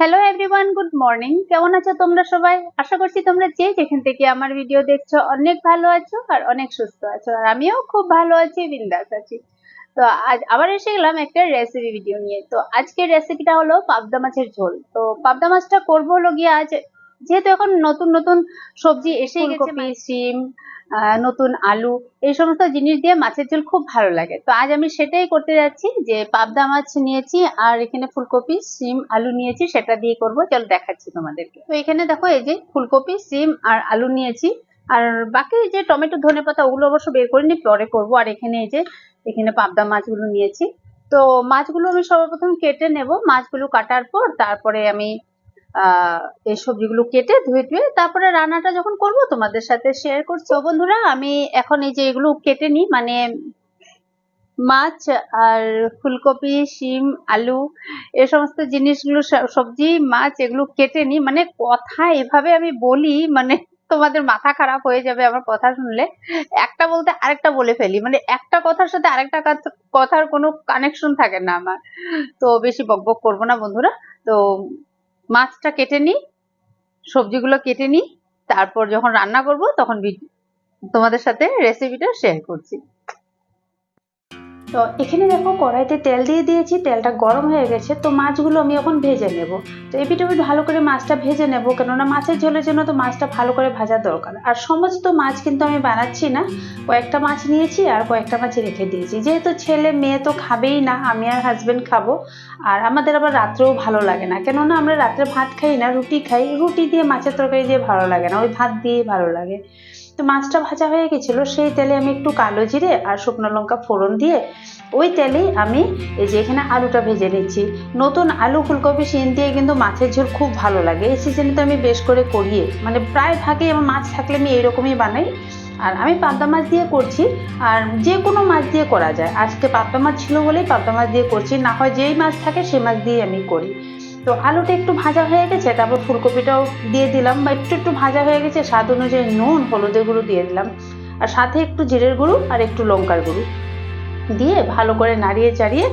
Hello everyone good morning কেমন আছো তোমরা সবাই? আশা করছি তোমরা যে যেখান থেকে আমার ভিডিও দেখছ, অনেক ভালো আছো আর অনেক সুস্থ আছো। আর আমিও খুব ভালো আছি, বিন্দাস আছি। তো আজ আবার এসে গেলাম একটা রেসিপি ভিডিও নিয়ে। তো আজকের রেসিপিটা হলো পাবদা মাছের ঝোল। তো পাবদা মাছটা করব হলো গিয়ে আজ যেহেতু এখন নতুন নতুন সবজি এসে গেছে ফুলকপি, সিম আহ, নতুন আলু এই সমস্ত জিনিস দিয়ে মাছের ঝোল খুব ভালো লাগে। তো আজ আমি সেটাই করতে যাচ্ছি যে পাবদা মাছ নিয়েছি আর এখানে ফুলকপি সিম আলু নিয়েছি সেটা দিয়ে করব। চলো দেখাচ্ছি তোমাদেরকে। তো এখানে দেখো এই যে ফুলকপি সিম আর আলু নিয়েছি। আর বাকি যে টমেটো ধনে পাতা ওগুলো অবশ্য বের করে নি পরে করব। আর এখানে এই যে এখানে পাবদা মাছগুলো নিয়েছি। তো মাছগুলো আমি সর্বপ্রথম কেটে নেব। মাছগুলো কাটার পর তারপরে আমি এই সবজিগুলো কেটে ধুয়ে টুয়ে তারপরে রান্নাটা যখন করব তোমাদের সাথে শেয়ার করছি। বন্ধুরা, আমি এখন এই যে এগুলো কেটে নিই মানে মাছ আর ফুলকপি, শিম, আলু, এ সমস্ত জিনিসগুলো সবজি, মাছ এগুলো কেটে নিই। মানে কথা এভাবে আমি বলি মানে তোমাদের মাথা খারাপ হয়ে যাবে আমার কথা শুনলে। একটা বলতে আরেকটা বলে ফেলি মানে একটা কথার সাথে আরেকটা কাথ- কথার কোনো কানেকশন থাকে না আমার। তো বেশি বকবক করব না বন্ধুরা। তো মাছটা কেটে নিই সবজিগুলো কেটে নিই তারপর যখন রান্না করব তখন তোমাদের সাথে রেসিপিটা শেয়ার করছি। তো এখানে দেখো কড়াইতে তেল দিয়ে দিয়েছি, তেলটা গরম হয়ে গেছে, তো মাছগুলো আমি এখন ভেজে নেব। তো এপিট ওপিট ভালো করে মাছটা ভেজে নেব, কেননা মাছের ঝোলের জন্য তো মাছটা ভালো করে ভাজা দরকার। আর সমস্ত মাছ কিন্তু আমি বানাচ্ছি না, কয়েকটা মাছ নিয়েছি আর কয়েকটা মাছ রেখে দিয়েছি। যেহেতু ছেলে মেয়ে তো খাবেই না, আমি আর হাজবেন্ড খাব, আর আমাদের আবার রাত্রেও ভালো লাগে না। কেননা আমরা রাত্রে ভাত খাই না, রুটি খাই, রুটি দিয়ে মাছের তরকারি দিয়ে ভালো লাগে না, ওই ভাত দিয়েই ভালো লাগে। তো মাছটা ভাজা হয়ে গেছিল, সেই তেলে আমি একটু কালো জিরে আর শুকনো লঙ্কা ফোড়ন দিয়ে ওই তেলেই আমি এই যে এখানে আলুটা ভেজে নিচ্ছি। নতুন আলু ফুলকপি শিন দিয়ে কিন্তু মাছের ঝোল খুব ভালো লাগে। এই সিজনে তো আমি বেশ করে করিয়ে মানে প্রায় ভাগেই আমার মাছ থাকলে আমি এইরকমই বানাই। আর আমি পাবদা মাছ দিয়ে করছি। আর যে কোনো মাছ দিয়ে করা যায়। আজকে পাবদা মাছ ছিল বলেই পাবদা মাছ দিয়ে করছি। না হয় যেই মাছ থাকে সেই মাছ দিয়ে আমি করি। তো আলুটা একটু ভাজা হয়ে গেছে, তারপর ফুলকপিটাও দিয়ে দিলাম, বা একটু একটু ভাজা হয়ে গেছে, স্বাদ অনুযায়ী নুন, হলুদের গুঁড়ো দিয়ে দিলাম, আর সাথে একটু জিরের গুঁড়ো আর একটু লঙ্কার গুঁড়ো দিয়ে ভালো করে নাড়িয়ে চাড়িয়ে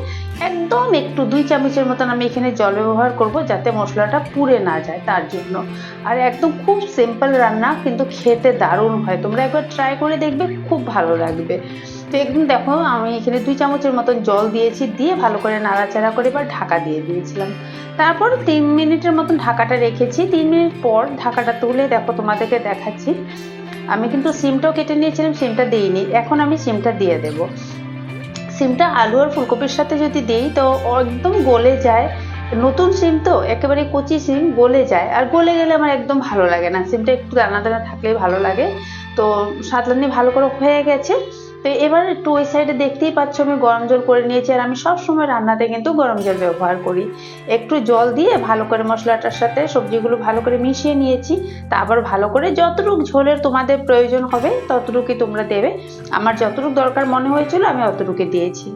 একদম একটু দুই চামচের মতন আমি এখানে জল ব্যবহার করব, যাতে মশলাটা পুড়ে না যায় তার জন্য। আর একদম খুব সিম্পল রান্না, কিন্তু খেতে দারুণ হয়। তোমরা একবার ট্রাই করে দেখবে, খুব ভালো লাগবে। তো একদম দেখো, আমি এখানে দুই চামচের মতন জল দিয়েছি, দিয়ে ভালো করে নাড়াচাড়া করে এবার ঢাকা দিয়ে দিয়েছিলাম। তারপর তিন মিনিটের মতন ঢাকাটা রেখেছি। তিন মিনিট পর ঢাকাটা তুলে দেখো তোমাদেরকে দেখাচ্ছি। আমি কিন্তু সিমটাও কেটে নিয়েছিলাম, সিমটা দিইনি। এখন আমি সিমটা দিয়ে দেবো। সিমটা আলু আর ফুলকপির সাথে যদি দিই তো একদম গলে যায়। নতুন সিম তো, একেবারে কচি সিম, গলে যায়। আর গলে গেলে আমার একদম ভালো লাগে না। সিমটা একটু দানা দানা থাকলেই ভালো লাগে। তো সাতলানি ভালো করে হয়ে গেছে। তো এবার একটু ওই সাইডে দেখতেই পাচ্ছ, আমি গরম জল করে নিয়েছি। আর আমি সব সময় রান্নাতে কিন্তু গরম জল ব্যবহার করি। একটু জল দিয়ে ভালো করে মশলাটার সাথে সবজিগুলো ভালো করে মিশিয়ে নিয়েছি। তা আবার ভালো করে যতটুকু ঝোলের তোমাদের প্রয়োজন হবে, ততটুকুই তোমরা দেবে। আমার যতটুকু দরকার মনে হয়েছিল, আমি অতটুকু দিয়েছি।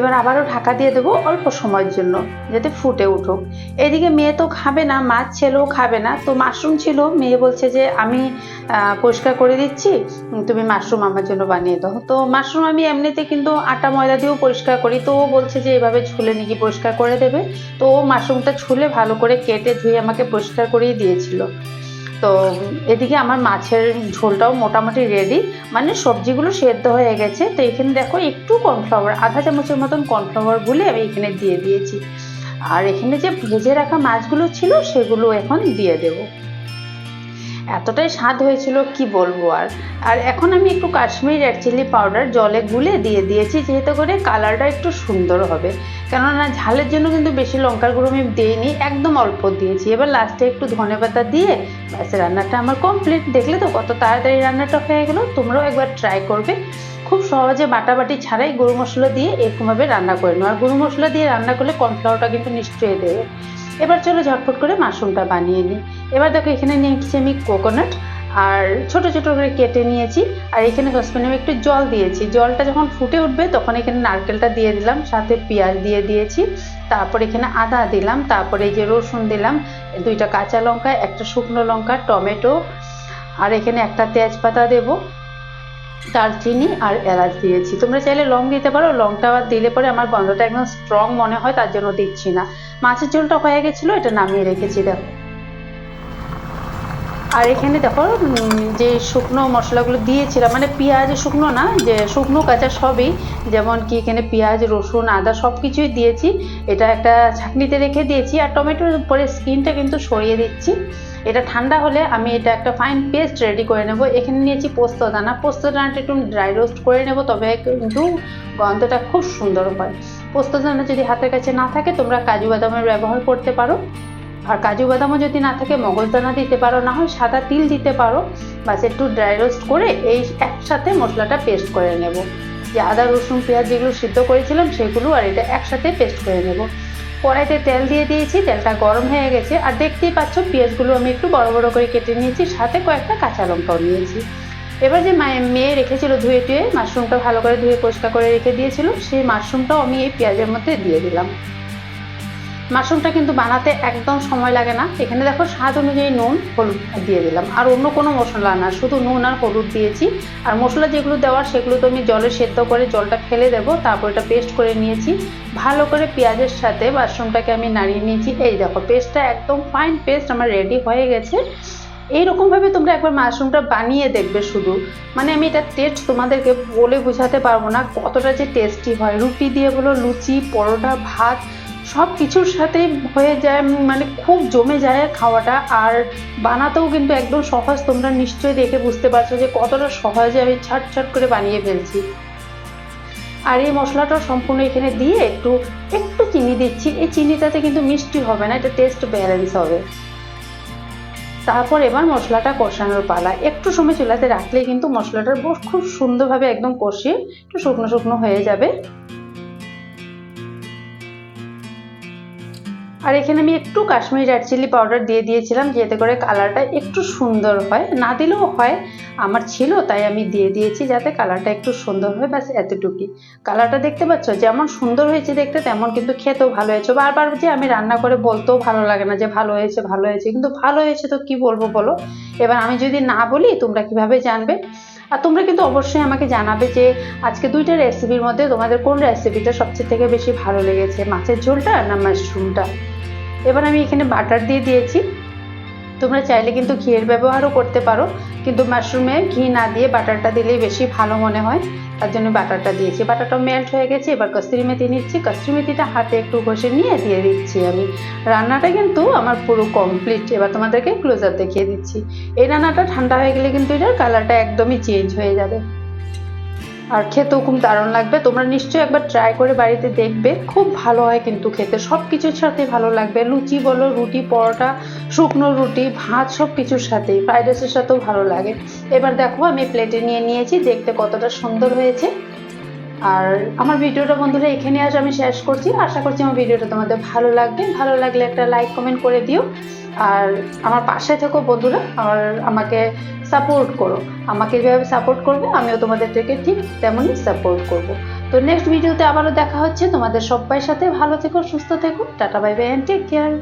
এবার আবারও ঢাকা দিয়ে দেবো অল্প সময়ের জন্য, যাতে ফুটে উঠুক। এদিকে মেয়ে তো খাবে না মাছ ছেলেও খাবে না। তো মাশরুম ছিল, মেয়ে বলছে যে, আমি পরিষ্কার করে দিচ্ছি, তুমি মাশরুম আমার জন্য বানিয়ে দাও। তো মাশরুম আমি এমনিতে কিন্তু আটা, ময়দা দিয়েও পরিষ্কার করি। তো ও বলছে যে, এভাবে ছুলে নাকি পরিষ্কার করে দেবে? তো ও মাশরুমটা ছুলে ভালো করে কেটে ধুয়ে আমাকে পরিষ্কার করেই দিয়েছিল। তো এদিকে আমার মাছের ঝোলটাও মোটামুটি রেডি মানে সবজিগুলো সেদ্ধ হয়ে গেছে। তো এখানে দেখো একটু কর্নফ্লাওয়ার আধা চামচের মতন কর্নফ্লাওয়ার গুলে আমি এখানে দিয়ে দিয়েছি। আর এখানে যে ভেজে রাখা মাছগুলো ছিল, সেগুলো এখন দিয়ে দেবো। এতটাই স্বাদ হয়েছিল, কি বলব আর? আর এখন আমি একটু কাশ্মীর রেড চিলি পাউডার জলে গুলে দিয়ে দিয়েছি, যেহেতু করে কালারটা একটু সুন্দর হবে। কেননা ঝালের জন্য কিন্তু বেশি লঙ্কার গুঁড়ো আমি দিইনি, একদম অল্প দিয়েছি। এবার লাস্টে একটু ধনে পাতা দিয়ে, ব্যাস, রান্নাটা আমার কমপ্লিট দেখলে তো কত তাড়াতাড়ি রান্নাটা হয়ে গেলো, তোমরাও একবার ট্রাই করবে। খুব সহজে বাটাবাটি ছাড়াই গরু মশলা দিয়ে এরকমভাবে রান্না করে নেওয়া আর গরু মশলা দিয়ে রান্না করলে কর্নফ্লাওয়ারটা কিন্তু নিশ্চয়ই দেবে। এবার চলো ঝটফট করে মাশরুমটা বানিয়ে নিই। এবার দেখো এখানে নিয়েছি আমি কোকোনাট আর ছোট ছোট করে কেটে নিয়েছি, আর এখানে সসপ্যানে আমি একটু জল দিয়েছি। জলটা যখন ফুটে উঠবে তখন এখানে নারকেলটা দিয়ে দিলাম, সাথে পেঁয়াজ দিয়ে দিয়েছি, তারপর এখানে আদা দিলাম, তারপরে এই যে রসুন দিলাম, দুইটা কাঁচা লঙ্কা, একটা শুকনো লঙ্কা, টমেটো, আর এখানে একটা তেজপাতা দেব। দারচিনি আর এলাচ দিয়েছি। তোমরা চাইলে লং দিতে পারো, লংটা দিলে পরে আমার গন্ধটা একদম স্ট্রং মনে হয়, তার জন্য দিচ্ছি না। মাছের ঝোলটা হয়ে গেছিল, এটা নামিয়ে রেখেছি, দেখো। আর এখানে দেখো যে শুকনো মশলাগুলো দিয়েছিলাম মানে পেঁয়াজ শুকনো না, যে শুকনো, কাঁচা সবই, যেমন কি এখানে পেঁয়াজ, রসুন, আদা সব কিছুই দিয়েছি। এটা একটা ছাঁকনিতে রেখে দিয়েছি, আর টমেটোর উপরে স্কিনটা কিন্তু সরিয়ে দিচ্ছি। এটা ঠান্ডা হলে আমি এটা একটা ফাইন পেস্ট রেডি করে নেব। এখানে নিয়েছি পোস্ত দানা। পোস্ত দানাটা একটু ড্রাই রোস্ট করে নেব, তবে কিন্তু গন্ধটা খুব সুন্দর হয়। পোস্ত দানা যদি হাতের কাছে না থাকে, তোমরা কাজু বাদামের ব্যবহার করতে পারো। আর কাজু বাদামও যদি না থাকে, মগজদানা দিতে পারো, না হয় সাদা তিল দিতে পারো বাস একটু ড্রাই রোস্ট করে এই একসাথে মশলাটা পেস্ট করে নেব। যে আদা, রসুন, পেঁয়াজ যেগুলো সিদ্ধ করেছিলাম, সেগুলো আর এটা একসাথে পেস্ট করে নেব। কড়াইতে তেল দিয়ে দিয়েছি, তেলটা গরম হয়ে গেছে, আর দেখতেই পাচ্ছ পেঁয়াজগুলো আমি একটু বড় বড় করে কেটে নিয়েছি, সাথে কয়েকটা কাঁচা লঙ্কাও নিয়েছি। এবার যে মায়ে- মেয়ে রেখেছিল ধুয়ে টুয়ে, মাশরুমটা ভালো করে ধুয়ে পরিষ্কার করে রেখে দিয়েছিল, সেই মাশরুমটাও আমি এই পেঁয়াজের মধ্যে দিয়ে দিলাম। মাশরুমটা কিন্তু বানাতে একদম সময় লাগে না। এখানে দেখো স্বাদ অনুযায়ী নুন, হলুদ দিয়ে দিলাম। আর অন্য কোনো মশলা না, শুধু নুন আর হলুদ দিয়েছি। আর মশলা যেগুলো দেওয়ার সেগুলো তো আমি জলে সেদ্ধ করে জলটা ফেলে দেবো, তারপর এটা পেস্ট করে নিয়েছি। ভালো করে পেঁয়াজের সাথে মাশরুমটাকে আমি নাড়িয়ে নিয়েছি। এই দেখো, পেস্টটা একদম ফাইন পেস্ট আমার রেডি হয়ে গেছে। এইরকমভাবে তোমরা একবার মাশরুমটা বানিয়ে দেখবে শুধু। মানে আমি এটা টেস্ট তোমাদেরকে বলে বোঝাতে পারব না কতটা যে টেস্টি হয়। রুটি দিয়ে বলো, লুচি, পরোটা, ভাত সব কিছুর সাথে হয়ে যায় মানে খুব জমে যায় খাওয়াটা। আর বানাতেও কিন্তু একদম সহজ, তোমরা নিশ্চয়ই দেখে বুঝতে পারছ যে কতটা সহজে আমি ছট ছট করে বানিয়ে ফেলছি। আর এই মশলাটা সম্পূর্ণ এখানে দিয়ে একটু একটু চিনি দিচ্ছি। এই চিনিটাতে কিন্তু মিষ্টি হবে না, এটা টেস্ট ব্যালেন্স হবে। তারপর এবার মশলাটা কষানোর পালা। একটু সময় চুলাতে রাখলেই কিন্তু মশলাটার খুব সুন্দরভাবে একদম কষিয়ে একটু শুকনো শুকনো হয়ে যাবে। আর এখানে আমি একটু কাশ্মীরি রেড চিলি পাউডার দিয়ে দিয়েছিলাম, যাতে করে কালারটা একটু সুন্দর হয়। না দিলেও হয়, আমার ছিল, তাই আমি দিয়ে দিয়েছি যাতে কালারটা একটু সুন্দর হয়, ব্যাস এতটুকুই। কালারটা দেখতে পাচ্ছ, যেমন সুন্দর হয়েছে দেখতে, তেমন কিন্তু খেতেও ভালো হয়েছে। বারবার যে আমি রান্না করে বলতেও ভালো লাগে না যে ভালো হয়েছে ভালো হয়েছে, কিন্তু ভালো হয়েছে তো কি বলব বলো? এবার আমি যদি না বলি, তোমরা কীভাবে জানবে? আর তোমরা কিন্তু অবশ্যই আমাকে জানাবে যে আজকে দুইটা রেসিপির মধ্যে তোমাদের কোন রেসিপিটা সবচেয়ে থেকে বেশি ভালো লেগেছে, মাছের ঝোলটা না মাশরুমটা? এবার আমি এখানে বাটার দিয়ে দিয়েছি। তোমরা চাইলে কিন্তু ঘিয়ের ব্যবহারও করতে পারো, কিন্তু মাশরুমে ঘি না দিয়ে বাটারটা দিলেই বেশি ভালো মনে হয়। তার জন্য বাটারটা দিয়েছি। বাটারটা মেল্ট হয়ে গেছে, এবার কস্তুরি মেথি নিচ্ছি। কস্তুরি মেথিটা হাতে একটু ঘষে নিয়ে দিয়ে দিচ্ছি আমি। রান্নাটা কিন্তু আমার পুরো কমপ্লিট এবার তোমাদেরকে ক্লোজ আপ দেখিয়ে দিচ্ছি। এই রান্নাটা ঠান্ডা হয়ে গেলে কিন্তু এটার কালারটা একদমই চেঞ্জ হয়ে যাবে। আর খেতেও খুব দারুণ লাগবে। তোমরা নিশ্চয়ই একবার ট্রাই করে বাড়িতে দেখবে। খুব ভালো হয় কিন্তু খেতে। সব কিছুর সাথে ভালো লাগবে। লুচি বলো, রুটি, পরোটা, শুকনো রুটি, ভাত সব কিছুর সাথেই ফ্রাইড রাইসের সাথেও ভালো লাগে। এবার দেখো, আমি প্লেটে নিয়ে নিয়েছি। দেখতে কতটা সুন্দর হয়েছে। আর আমার ভিডিওটা বন্ধুরা এখানে আজ আমি শেষ করছি। আশা করছি আমার ভিডিওটা তোমাদের ভালো লাগবে। ভালো লাগলে একটা লাইক কমেন্ট করে দিও। আর আমার পাশে থেকো বন্ধুরা, আর আমাকে সাপোর্ট করো। আমাকে যেভাবে সাপোর্ট করবে, আমিও তোমাদের থেকে ঠিক তেমনই সাপোর্ট করব। তো নেক্সট ভিডিওতে আবারও দেখা হচ্ছে। তোমাদের সবাই সাথে ভালো থেকো, সুস্থ থেকো। Tata bye bye and take care